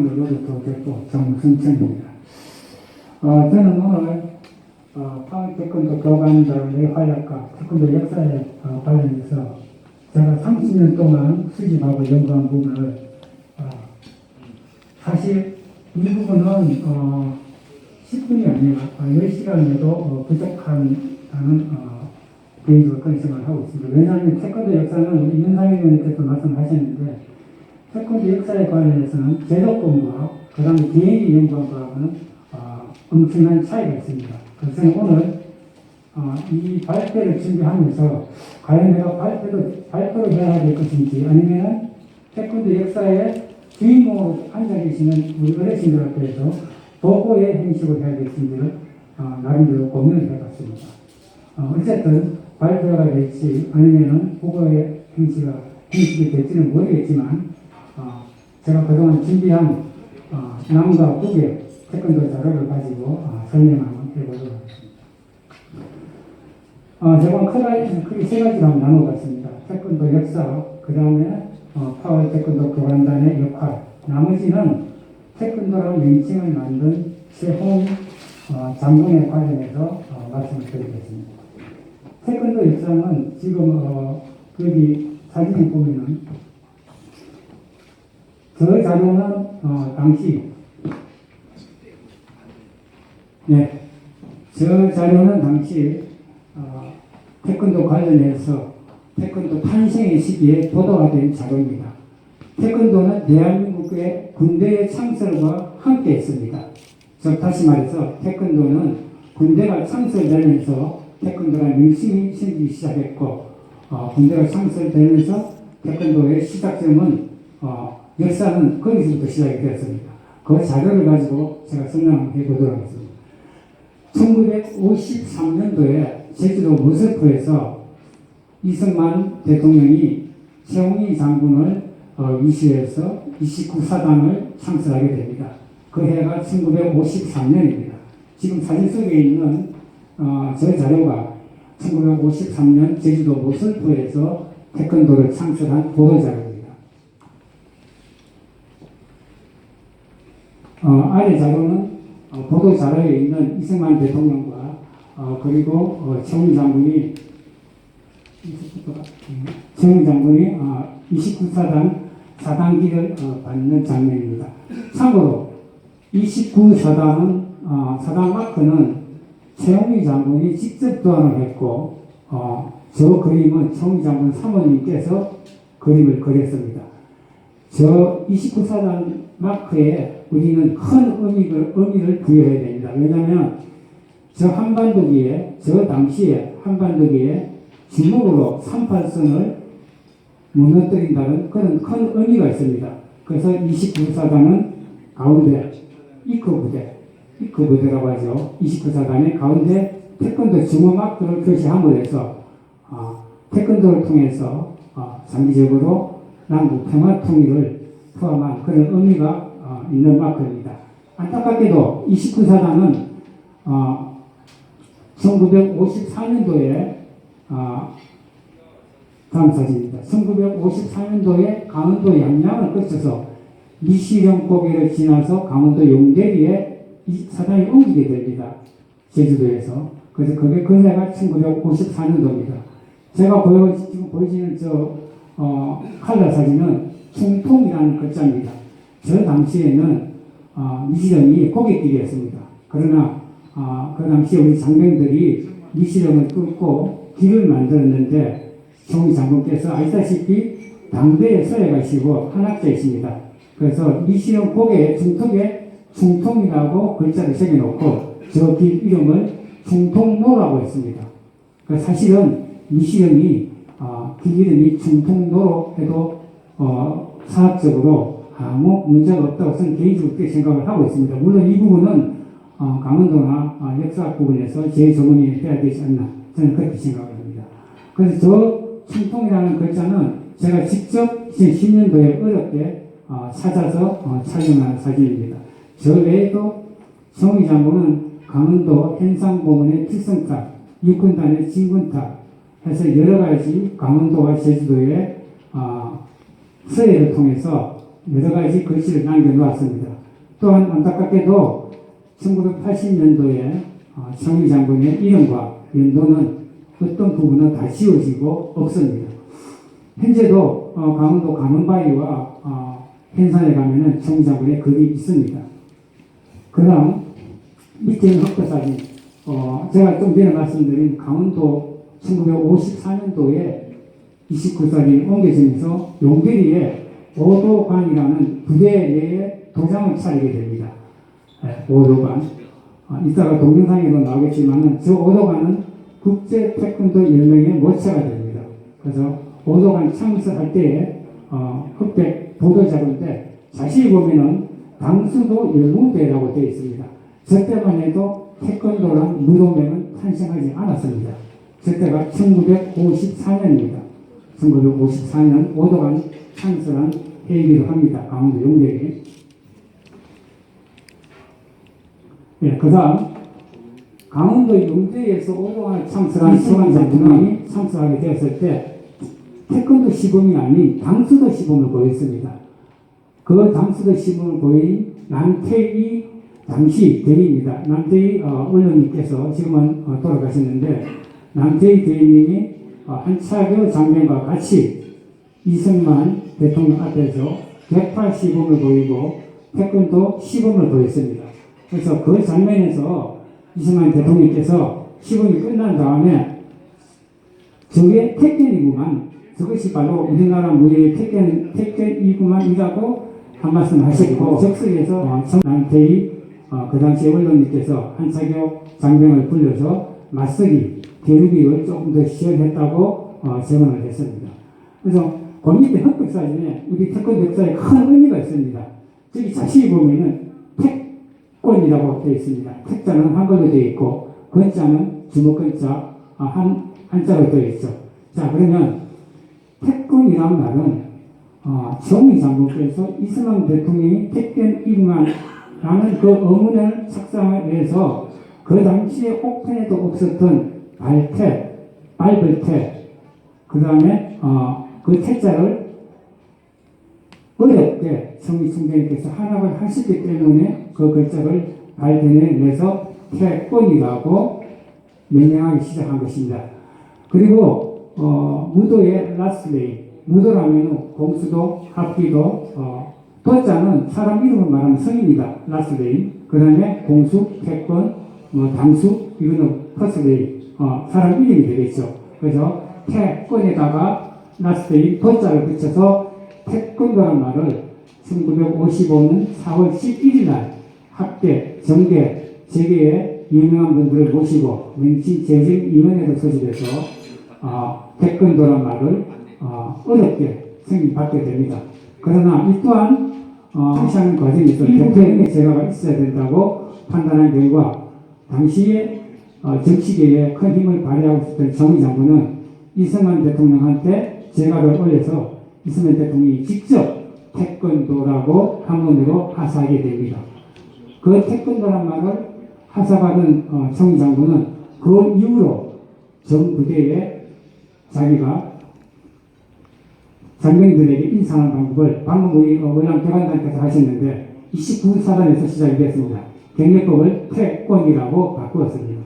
로드도 됐고 정순천입니다. 어, 저는 오늘 어, 파워 태권도 교관들의 활약과 태권도 역사에 어, 관련해서 제가 30년 동안 수집하고 연구한 부분을 어, 사실 이 부분은 어, 10분이 아니라 어, 10시간에도 어, 부족한다는 어, 개인적으로 그런 생각을 하고 있습니다. 왜냐하면 태권도 역사는 의원님께서 말씀하셨는데 태권도 역사에 관련해서는 제도권과 그 다음에 연구한 거하고는 어, 엄청난 차이가 있습니다. 그래서 오늘 어, 이 발표를 준비하면서 과연 내가 발표도, 발표를 해야 될 것인지 아니면 태권도 역사에 주인공으로 앉아 계시는 우리 어르신들 앞에서 보고의 행식을 해야 될지를 어, 나름대로 고민을 해봤습니다. 어, 어쨌든 발표가 될지 아니면은 보고의 행식이 될지는 모르겠지만 어, 제가 그동안 준비한 어, 남과 북의 태권도 자료를 가지고 어, 설명 한번 해보도록 하겠습니다. 어, 제가 크게, 크게 세 가지로 나눠봤습니다. 태권도 역사, 그 다음에 어, 파워 태권도 교관단의 역할, 나머지는 태권도라는 명칭을 만든 최홍 어, 장군에 관련해서 어, 말씀을 드리겠습니다. 태권도 역사는 지금 어, 여기 사진에 보면은 저 자료는 어, 당시 네, 저 자료는 당시 어, 태권도 관련해서 태권도 탄생의 시기에 보도가 된 자료입니다. 태권도는 대한민국의 군대의 창설과 함께 했습니다. 즉 다시 말해서 태권도는 군대가 창설되면서 태권도가 명칭이 생기기 시작했고 어, 군대가 창설되면서 태권도의 시작점은 어, 역사는 거기서부터 시작이 되었습니다. 그 자료를 가지고 제가 설명해 보도록 하겠습니다. 1953년도에 제주도 무서프에서 이승만 대통령이 최홍희 장군을 어, 위시해서 29사단을 창설하게 됩니다. 그 해가 1953년입니다. 지금 사진 속에 있는 어, 저 자료가 1953년 제주도 무설프에서 태권도를 창설한 보도자료입니다. 어, 아래 자료는 어, 보도 자료에 있는 이승만 대통령과 어, 그리고 어, 최훈 장군이 최훈 장군이 어, 29사단 사단기를 어, 받는 장면입니다. 참고로 29사단은 어, 사단 마크는 최홍희 장군이 직접 도안을 했고 어, 저 그림은 최홍희 장군 사모님께서 그림을 그렸습니다. 저 29사단 마크에 우리는 큰 의미를, 의미를 부여해야 됩니다. 왜냐하면 저 한반도기에, 저 당시에 한반도기에 주먹으로 38선을 무너뜨린다는 그런 큰 의미가 있습니다. 그래서 29사단은 가운데 이크 부대, 이크 부대라고 하죠. 29사단의 가운데 태권도 주먹 마크를 표시함으로 해서 어, 태권도를 통해서 어, 장기적으로 남북 평화 통일을 포함한 그런 의미가 어, 있는 마크입니다. 안타깝게도 29사단은 어, 1954년도에 어, 다음 사진입니다. 1954년도에 강원도 양양을 거쳐서 미시령 고개를 지나서 강원도 용대리에 이 사단이 옮기게 됩니다. 제주도에서. 그래서 그게 그 해가 1954년도입니다. 제가 보여, 지금 보여지는 저, 어, 칼라 사진은 충통이라는 글자입니다. 저 당시에는 어, 미시령이 고객길이었습니다. 그러나 어, 그 당시에 우리 장병들이 미시령을 뚫고 길을 만들었는데 종 장군께서 아시다시피 당대에 서해 가시고 한학자이십니다. 그래서 미시령 고개 중턱에 충통이라고 글자를 새겨놓고 저 길 이름을 충통로라고 했습니다. 그 사실은 미시령이 어, 길 이름이 충통로로 해도 어, 사학적으로 아무 문제가 없다고 저는 개인적으로 그렇게 생각을 하고 있습니다. 물론 이 부분은 어, 강원도나 어, 역사 부분에서 재정원이 해야 되지 않나 저는 그렇게 생각을 합니다. 그래서 저 충통이라는 글자는 제가 직접 2010년도에 어렵게 어, 찾아서 어, 촬영한 사진입니다. 저 외에도 정의 장군은 강원도 hen상공원의 필성탑, 육군단의 진군탑 해서 여러 가지 강원도와 제주도의 어, 서해를 통해서 여러 가지 글씨를 남겨놓았습니다. 또한 안타깝게도 1980년도에 어, 청위 장군의 이름과 연도는 어떤 부분은 다 지워지고 없습니다. 현재도 어, 강원도 강원바위와 어, hen산에 가면은 청위 장군의 글이 있습니다. 그 다음 밑에 있는 흑백사진 어, 제가 좀 전에 말씀드린 강원도 1954년도에 29살이 옮겨지면서 용대리에 오도관이라는 부대 내에 도장을 차리게 됩니다. 예, 오도관. 아, 이따가 동영상에도 나오겠지만은 저 오도관은 국제 태권도 연맹의 모체가 됩니다. 그래서 오도관 창설할 때에 어, 흑백 보도자료인데 자세히 보면은 당수도 열무대라고 되어 있습니다. 저 때만 해도 태권도란 무도명은 탄생하지 않았습니다. 저 때가 1954년입니다. 1954년 오도관 창설한 해이기도 합니다. 강원도 용대에. 예, 그 다음, 강원도 용대에서 오도관을 창설한 수강장군이 창설하게 되었을 때, 태권도 시범이 아닌 당수도 시범을 보였습니다. 그 당수도 시범을 보인 남태희 당시 대리입니다. 남태희 어, 의원님께서 지금은 어, 돌아가셨는데, 남태희 대리님이 어, 한차교 장병과 같이 이승만 대통령 앞에서 백팔 시범을 보이고 태권도 시범을 보였습니다. 그래서 그 장면에서 이승만 대통령께서 시범이 끝난 다음에 저게 택견이구만. 저것이 바로 우리나라 무예의 택견, 택견이구만이라고 한 말씀 하셨고, 적석에서 어, 남태희 어, 그 당시 언론님께서 한차교 장병을 불러서 맞서기, 대륙을 조금 더 시연했다고 어, 증언을 했습니다. 그래서 그 밑에 흑백 사진에 우리 태권 역사에 큰 의미가 있습니다. 저기 자세히 보면은 택권이라고 되어 있습니다. 택자는 한글로 되어 있고, 건자는 주먹건자, 아, 한, 한자로 되어 있죠. 자, 그러면 택권이라는 말은 어, 정의 장군께서 이승만 대통령이 택견 이구만라는 그 어문을 작성해서 그 당시에 옥편에도 없었던 발태, 발벌태, 그 다음에 어, 그 태자를 어렵게 성리 총장님께서 한압을 하시기 때문에 그 글자를 발견해내서 태권이라고 명명하기 시작한 것입니다. 그리고 어, 무도의 라스레이, 무도라면 공수도, 합기도, 어, 도자는 사람 이름을 말하는 성입니다. 라스레이. 그 다음에 공수, 태권, 뭐 당수, 이거는 퍼스레이, 어, 사람 이름이 되겠죠. 그래서 태권에다가 라스레이, 도자를 붙여서 태권도란 말을 1955년 4월 11일 날 학계, 정계, 재계의 유명한 분들을 모시고 명칭 재정위원회를 소집해서 어, 태권도란 말을 어, 어렵게 승인받게 됩니다. 그러나 이 또한 어, 성취하는 과정에서 대표의 제가가 있어야 된다고 판단한 결과 당시에 어, 정치계에 큰 힘을 발휘하고 있었던 정의 장군은 이승만 대통령한테 제가를 올려서 이승만 대통령이 직접 태권도라고 한문으로 하사하게 됩니다. 그 태권도란 말을 하사받은 어, 정의 장군은 그 이후로 전 부대에 자기가 장병들에게 인상하는 방법을 방금 우리 어, 월남 대관단께서 하셨는데 29사단에서 시작이 됐습니다. 경례법을 태권이라고 바꾸었습니다.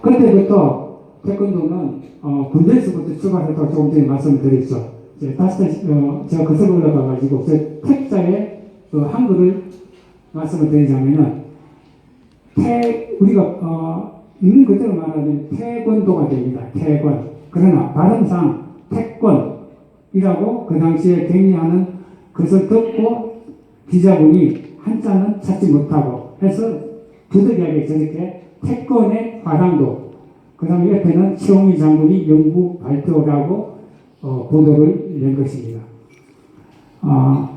그때부터 태권도는 어, 군대에서부터 출발했다고 조금 전에 말씀을 드렸죠. 이제 다시 어, 제가 거슬러 올라가가지고 제 택자의 그 한글을 말씀을 드리자면은 태 우리가 어, 있는 그대로 말하면 태권도가 됩니다. 태권. 그러나 발음상 태권이라고 그 당시에 갱의하는 것을 듣고 기자분이 한자는 찾지 못하고 해서 부득이하게 저렇게 태권의 화랑도 그 다음에 옆에는 최홍희 장군이 연구 발표라고 어, 보도를 낸 것입니다. 아,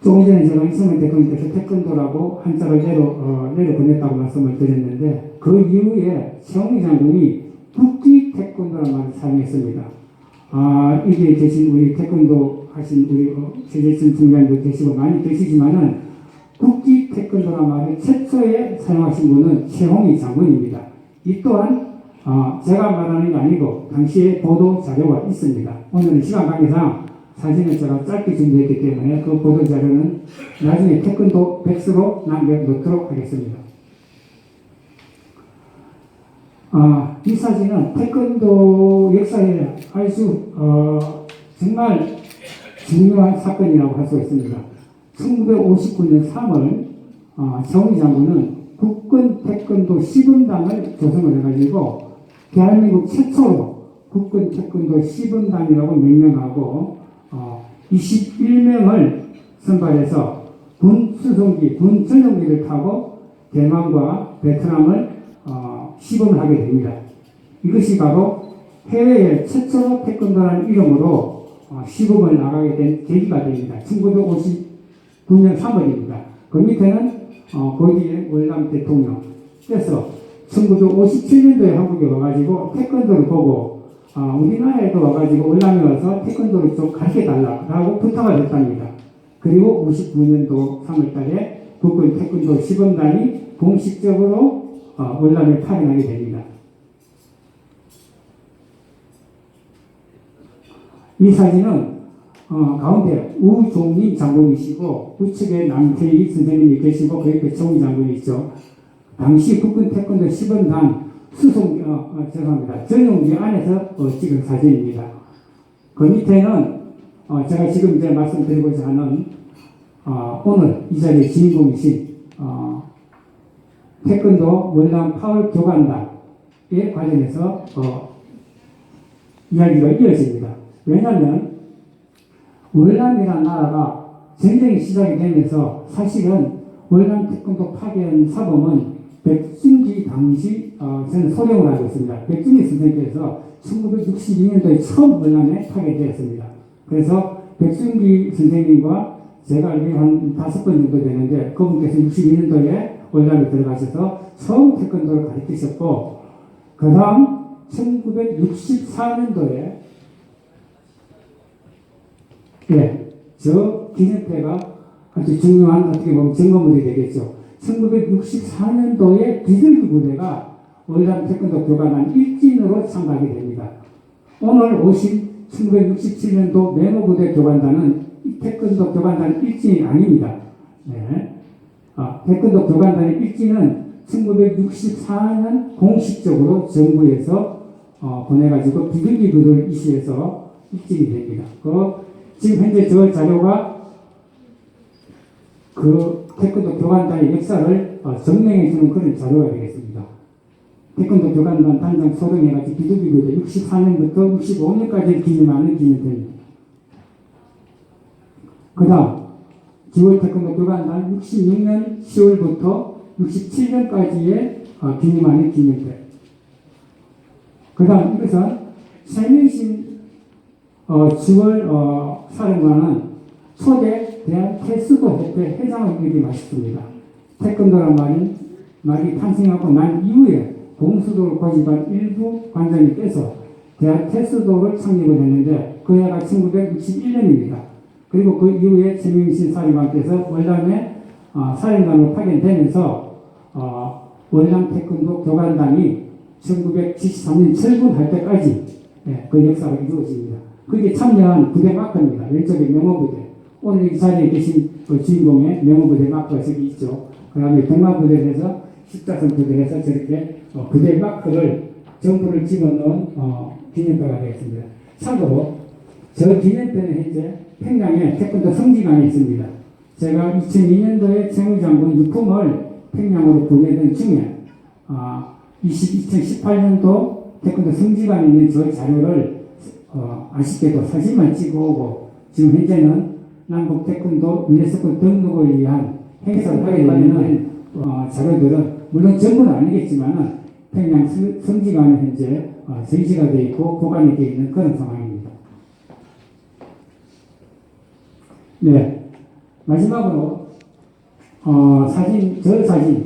조금 전에 제가 이승만 대통령께서 태권도라고 한자를 내려, 어, 내려 보냈다고 말씀을 드렸는데 그 이후에 최홍희 장군이 국기 태권도라는 말을 사용했습니다. 아, 이게 계신 우리 태권도 하신 우리 어, 최재천 중장도 계시고 많이 계시지만은 국기 태권도라는 말을 최초에 사용하신 분은 최홍희 장군입니다. 이 또한 어, 제가 말하는 게 아니고 당시에 보도 자료가 있습니다. 오늘은 시간 관계상 사진을 제가 짧게 준비했기 때문에 그 보도 자료는 나중에 태권도 백스로 남겨놓도록 하겠습니다. 아, 이 사진은 태권도 역사에 아주 어, 정말 중요한 사건이라고 할 수 있습니다. 1959년 3월 어, 정의 장군은 국군 태권도 시분단을 조성을 해가지고 대한민국 최초로 국군 태권도 시분단이라고 명명하고 어, 21명을 선발해서 군 수송기, 군 전용기를 타고 대만과 베트남을 어, 시범을 하게 됩니다. 이것이 바로 해외의 최초로 태권도라는 이름으로 어, 시범을 나가게 된 계기가 됩니다. 1959년 3월입니다. 그 밑에는 어, 거기에 월남 대통령. 그래서 1957년도에 한국에 와가지고 태권도를 보고 어, 우리나라에도 와가지고 월남에 와서 태권도를 좀 가르쳐달라고 부탁을 했답니다. 그리고 59년도 3월달에 국군 태권도 시범단이 공식적으로 어, 월남에 파견하게 됩니다. 이 사진은 어, 가운데 우종민 장군이시고 우측에 남태희 선생님이 계시고 그 옆에 정희 장군이 있죠. 당시 국군 태권도 10원단 수송 어, 어, 죄송합니다 전용기 안에서 어, 찍은 사진입니다. 그 밑에는 어, 제가 지금 이제 말씀드리고자 하는 어, 오늘 이 자리의 주인공이신 어, 태권도 월남 파울 교관단에 관련해서 어, 이야기가 이어집니다. 왜냐하면 월남이라는 나라가 전쟁이 시작이 되면서 사실은 월남 태권도 파견 사범은 백준기 당시 어, 저는 소령을 알고 있습니다. 백준기 선생님께서 1962년도에 처음 월남에 파견되었습니다. 그래서 백준기 선생님과 제가 알기로 한 다섯 번 정도 되는데 그분께서 62년도에 월남에 들어가셔서 처음 태권도를 가르치셨고 그 다음 1964년도에 예, 저 기념패가 아주 중요한 어떻게 보면 점검물이 되겠죠. 1964년도에 비둘기 부대가 월남 태권도 교관한 일진으로 참가하게 됩니다. 오늘 오신 1967년도 메모 부대 교관단은 이 태권도 교관단 일진이 아닙니다. 네. 아, 태권도 교관단의 일진은 1964년 공식적으로 정부에서 어, 보내가지고 비둘기 부대를 이시해서 일진이 됩니다. 그 지금 현재 저 자료가 그 태권도 교관단의 역사를 어, 증명해 주는 그런 자료가 되겠습니다. 태권도 교관단 단장 소령해가지고 비둘기부대 64년부터 65년까지 기념하는 기념편입니다. 그 다음 9월 태권도 교관단 66년 10월부터 67년까지의 어, 기념하는 기념편. 그 다음 이것은 세명신 어, 10월 어, 사령관은 초대 대한 태수도 협회 회장을 이기 맛있습니다. 태권도란 말이 말이 탄생하고 난 이후에 공수도를 고집한 일부 관장님께서 대한 태수도를 창립을 했는데 그 해가 1961년입니다. 그리고 그 이후에 최명신 사령관께서 월남에 어, 사령관으로 파견되면서 어, 월남 태권도 교관단이 1973년 철군할 때까지 예, 그 역사가 이루어집니다. 그게 참여한 부대 마크입니다. 왼쪽에 명호부대. 오늘 이 자리에 계신 그 주인공의 명호부대 마크가 저기 있죠. 그 다음에 백마부대에서 십자선 부대에서 저렇게 어, 부대 마크를 정부를 집어넣은 어, 기념표가 되겠습니다. 참고로 저 기념표는 현재 평양에 태권도 성지관에 있습니다. 제가 2002년도에 최무장군 유품을 평양으로 보내던 중에 아, 20, 2018년도 태권도 성지관에 있는 저 자료를 어, 아쉽게도 사진만 찍어오고 지금 현재는 남북 태권도 유네스코 등록을 위한 행사를 하게 되면은 어, 자료들은 물론 전부는 아니겠지만은 평양 성- 성지관에 현재 어, 전시가 되어 있고 보관이 되어 있는 그런 상황입니다. 네 마지막으로 어, 사진 저 사진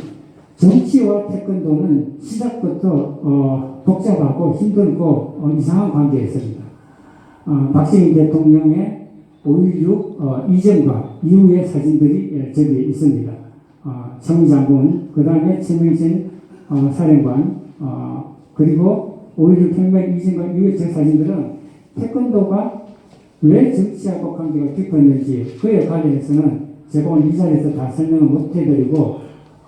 정치와 태권도는 시작부터 어, 복잡하고 힘들고 어, 이상한 관계였습니다. 어, 박정희 대통령의 5.16 어, 이전과 이후의 사진들이 예, 저기 있습니다. 어, 정 장군, 그 다음에 최명신 어, 사령관, 어, 그리고 5.16 혁명 이전과 이후의 저 사진들은 태권도가 왜 정치하고 관계가 깊었는지 그에 관련해서는 제가 오늘 이 자리에서 다 설명을 못 해드리고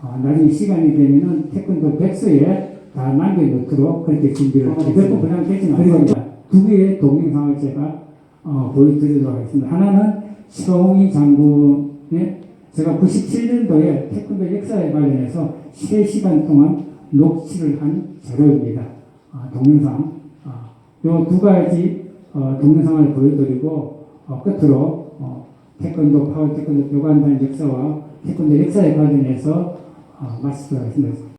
어, 나중에 시간이 되면은 태권도 백서에 다 남겨놓도록 그렇게 준비를 하겠습니다. 몇번 분량되지는 그리고 두 개의 동영상을 제가 어, 보여드리도록 하겠습니다. 하나는 최홍희 장군의 제가 97년도에 태권도 역사에 관련해서 3시간 동안 녹취를 한 자료입니다. 아, 동영상. 이두 가지 어, 동영상을 보여드리고 어, 끝으로 어, 태권도 파워 태권도 교관단 역사와 태권도 역사에 관련해서 어, 말씀드리겠습니다.